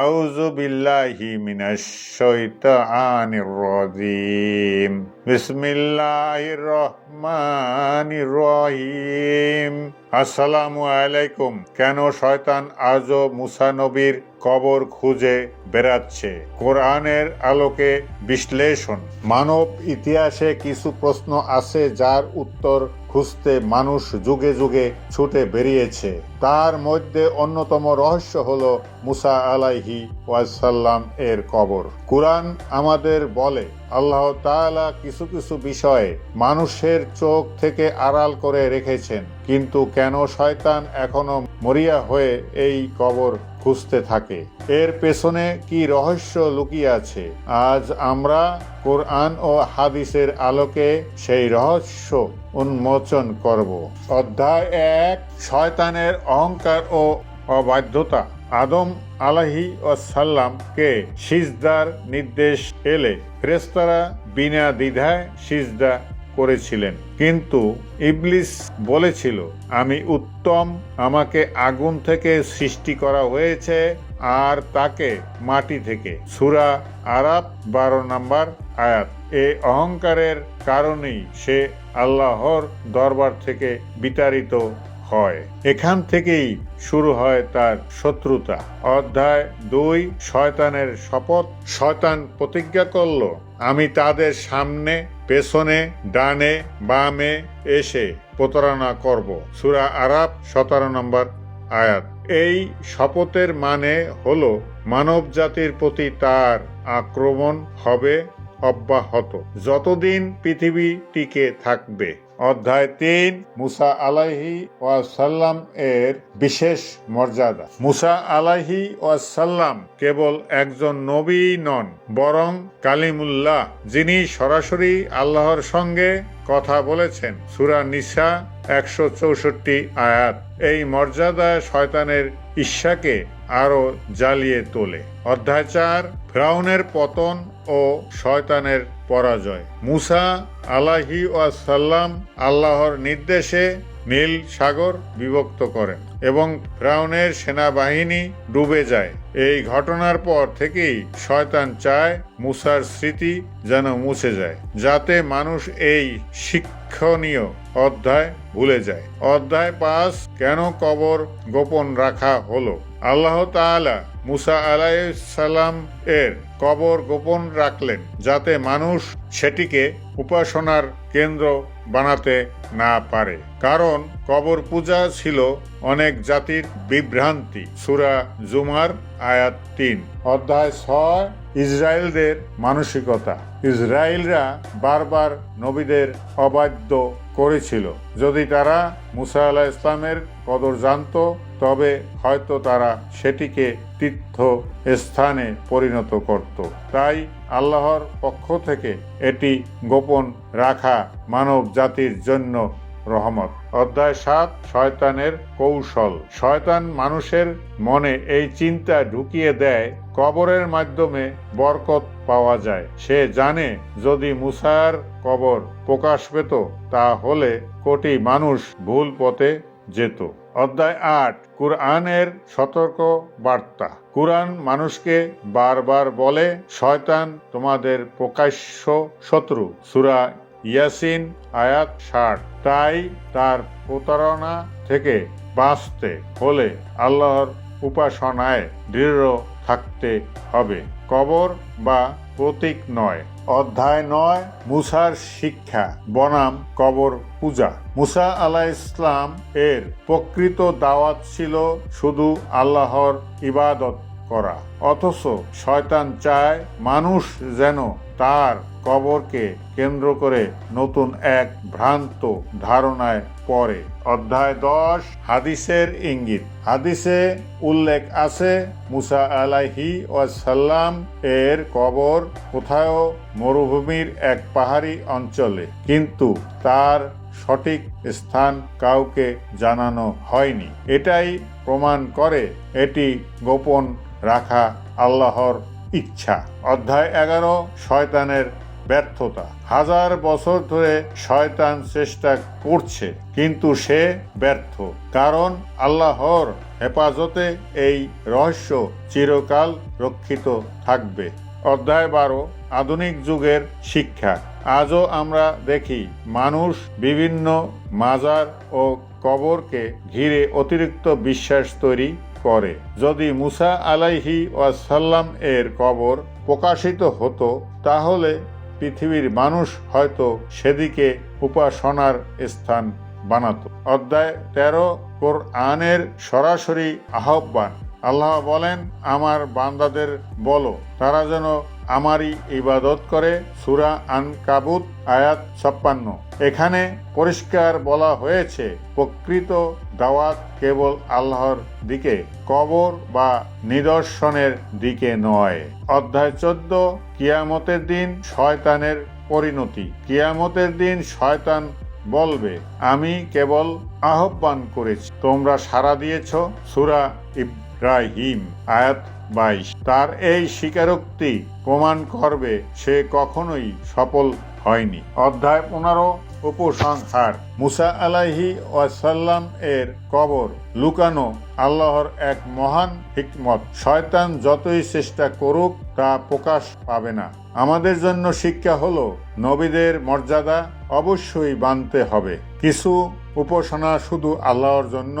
আউযু বিল্লাহি الشيطان الرجيم بسم الله الرحمن রহিম। আসসালামু আলাইকুম। কেন শয়তান আজও মুসা নবীর কবর খুঁজে বেড়াচ্ছে। কোরআনের আলোকে বিশ্লেষণ। মানব ইতিহাসে কিছু প্রশ্ন আছে যার উত্তর খুঁজতে মানুষ যুগে যুগে ছুটে বেরিয়েছে। তার মধ্যে অন্যতম রহস্য হল মুসা আলাইহি ওয়াসাল্লাম এর কবর। কোরআন আমাদের বলে, আল্লাহ তাআলা কিছু কিছু বিষয়ে মানুষের চোখ থেকে আড়াল করে রেখেছেন। কিন্তু কেন শয়তান এখনও মরিয়া হয়ে এই কবর খুঁজতে থাকে। এর পেছনে কি রহস্য লুকিয়ে আছে? আজ আমরা কোরআন ও হাদিসের আলোকে সেই রহস্য উন্মোচন করব। অধ্যায় এক, শয়তানের অহংকার ও অবাধ্যতা। আদম আলাহি সাল্লামকে সিজদার নির্দেশ এলে ফেরেস্তারা বিনা দ্বিধায় সিজদা করেছিলেন। কিন্তু ইবলিস বলেছিল, আমি উত্তম, আমাকে আগুন থেকে সৃষ্টি করা হয়েছে আর তাকে মাটি থেকে। সুরা আরাব বারো নম্বর আয়াত। এ অহংকারের কারণেই সে আল্লাহর দরবার থেকে বিতাড়িত হয়। এখান থেকেই শুরু হয় তার শত্রুতা। অধ্যায় দুই, শয়তানের শপথ। শয়তান প্রতিজ্ঞা করল, আমি তাদের সামনে পেছনে, ডানে, বামে এসে প্রতারণা করব। সুরা আরাব সতেরো নম্বর আয়াত। এই শপথের মানে হলো মানব জাতির প্রতি তার আক্রমণ হবে অব্যাহত। যতদিন পৃথিবী টিকে থাকবে। অধ্যায় তিন, মুসা আলাহি ওয়াসাল্লাম এর বিশেষ মর্যাদা। মুসা আলাহি ওয়াসাল্লাম কেবল একজন নবী নন, বরং কালিমুল্লাহ, যিনি সরাসরি আল্লাহর সঙ্গে কথা বলেছেন। সুরা নিসা একশো চৌষট্টি আয়াত। এই মর্যাদা শয়তানের ঈর্ষাকে আরও জ্বালিয়ে তোলে। অধ্যায় চার, ফ্রাউনের পতন ও শয়তানের পরাজয়। মুসা আলাহি ওয়াসাল্লাম আল্লাহর নির্দেশে নীল সাগর বিভক্ত করেন এবং ফ্রাউনের সেনাবাহিনী ডুবে যায়। এই ঘটনার পর থেকেই শয়তান চায় মুসার স্মৃতি যেন মুছে যায়, যাতে মানুষ এই শিক্ষণীয় অধ্যায় ভুলে যায়। অধ্যায় পাঁচ, কেন কবর গোপন রাখা হলো? আল্লাহ তাআলা মুসা আলাইসাল্লাম এর কবর গোপন রাখলেন যাতে মানুষ সেটিকে উপাসনার কেন্দ্র বানাতে না পারে। কারণ কবর পূজা ছিল অনেক জাতির বিভ্রান্তি। সুরা জুমার আয়াত তিন, অধ্যায় ছয়, ইসরায়েলদের মানসিকতা। ইসরায়েলরা বারবার নবীদের অবাধ্য করেছিল। যদি তারা মুসা আলাহ ইসলামের কদর জানত তবে হয়তো তারা সেটিকে তীর্থ স্থানে পরিণত করত। তাই আল্লাহর পক্ষ থেকে এটি গোপন রাখা মানব জাতির জন্য রহমত। অধ্যায় সাত, শয়তানের কৌশল। শয়তান মানুষের মনে এই চিন্তা ঢুকিয়ে দেয়, কবরের মাধ্যমে বরকত পাওয়া যায়। সে জানে, যদি মুসার কবর প্রকাশ পেত, তাহলে কোটি মানুষ ভুল পথে যেত। অধ্যায় আট, কুরআনের সতর্ক বার্তা কুরআন মানুষকে বারবার বলে, শয়তান তোমাদের প্রকাশ্য শত্রু। সুরা ইয়াসিন, আয়াত ষাট। তাই তার প্রতারণা থেকে বাঁচতে হলে আল্লাহর উপাসনায় দৃঢ় থাকতে হবে। কবর বা প্রতীক নয়। অধ্যায় নয়, মুসার শিক্ষা। বনাম, কবর পূজা। মুসা আলাহ ইসলাম এর প্রকৃত দাওয়াত ছিল শুধু আল্লাহর ইবাদত করা। অথচ শয়তান চায় মানুষ যেন তার কবরকে কেন্দ্র করে নতুন এক ভ্রান্ত ধারণায় পড়ে। অধ্যায় দশ, হাদিসের ইঙ্গিত। হাদিসে উল্লেখ আছে, মুসা আলাহি ওয়াসাল্লাম এর কবর কোথাও মরুভূমির এক পাহাড়ি অঞ্চলে, কিন্তু তার সঠিক স্থান কাউকে জানানো হয়নি। এটাই প্রমাণ করে এটি গোপন রাখা আল্লাহর ইচ্ছা। অধ্যায় এগারো, শয়তানের ব্যর্থতা। হাজার বছর ধরে শয়তান চেষ্টা করছে, কিন্তু সে ব্যর্থ। কারণ আল্লাহর হেফাজতে এই রহস্য চিরকাল রক্ষিত থাকবে। অধ্যায় বারো, আধুনিক যুগের শিক্ষা। আজও আমরা দেখি মানুষ বিভিন্ন মাজার ও কবরকে ঘিরে অতিরিক্ত বিশ্বাস তৈরি করে। যদি মুসা আলাইহি ওয়াসাল্লাম এর কবর প্রকাশিত হতো, তাহলে পৃথিবীর মানুষ হয়তো সেদিকে উপাসনার স্থান বানাত। অধ্যায় তেরো, কোরআনের সরাসরি আহ্বান। আল্লাহ বলেন, আমার বান্দাদের বলো, তারা যেন আমারই ইবাদত করে সুরা আন কাবুত আয়াত ছাপ্পান্ন। এখানে পরিষ্কার বলা হয়েছে, প্রকৃত দাওয়াত কেবল আল্লাহর দিকে, কবর বা নিদর্শনের দিকে নয়। অধ্যায় চোদ্দ, কিয়ামতের দিন শয়তানের পরিণতি। কিয়ামতের দিন শয়তান বলবে, আমি কেবল আহ্বান করেছি, তোমরা সাড়া দিয়েছ সুরা ইব্রাহিম। আয়াত বাইশ। তার এই স্বীকারোক্তি প্রমাণ করবে সে কখনোই সফল হয়নি। অধ্যায় পনেরো, উপসংহার। মুসা আলাহি ওয়াসাল্লাম এর কবর লুকানো আল্লাহর এক মহান হিকমত। শয়তান যতই চেষ্টা করুক, তা প্রকাশ পাবে না। আমাদের জন্য শিক্ষা হলো, নবীদের মর্যাদা অবশ্যই বানতে হবে। কিছু উপাসনা শুধু আল্লাহর জন্য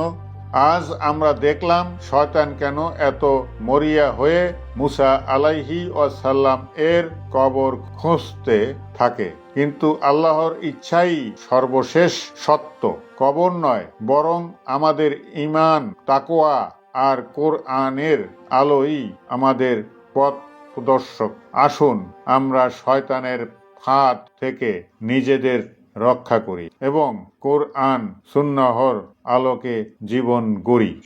আজ আমরা দেখলাম শয়তান কেন এত মরিয়া হয়ে মুসা আলাইহি ওয়াসাল্লাম এর কবর খুঁজতে থাকে। কিন্তু আল্লাহর ইচ্ছাই সর্বশেষ সত্য। কবর নয়, বরং আমাদের ইমান তাকোয়া আর কোরআনের আলোই আমাদের পথ প্রদর্শক। আসুন আমরা শয়তানের ফাঁদ থেকে নিজেদের রক্ষা করি এবং কোরআন সুন্নাহর আলোকে জীবন গড়ি।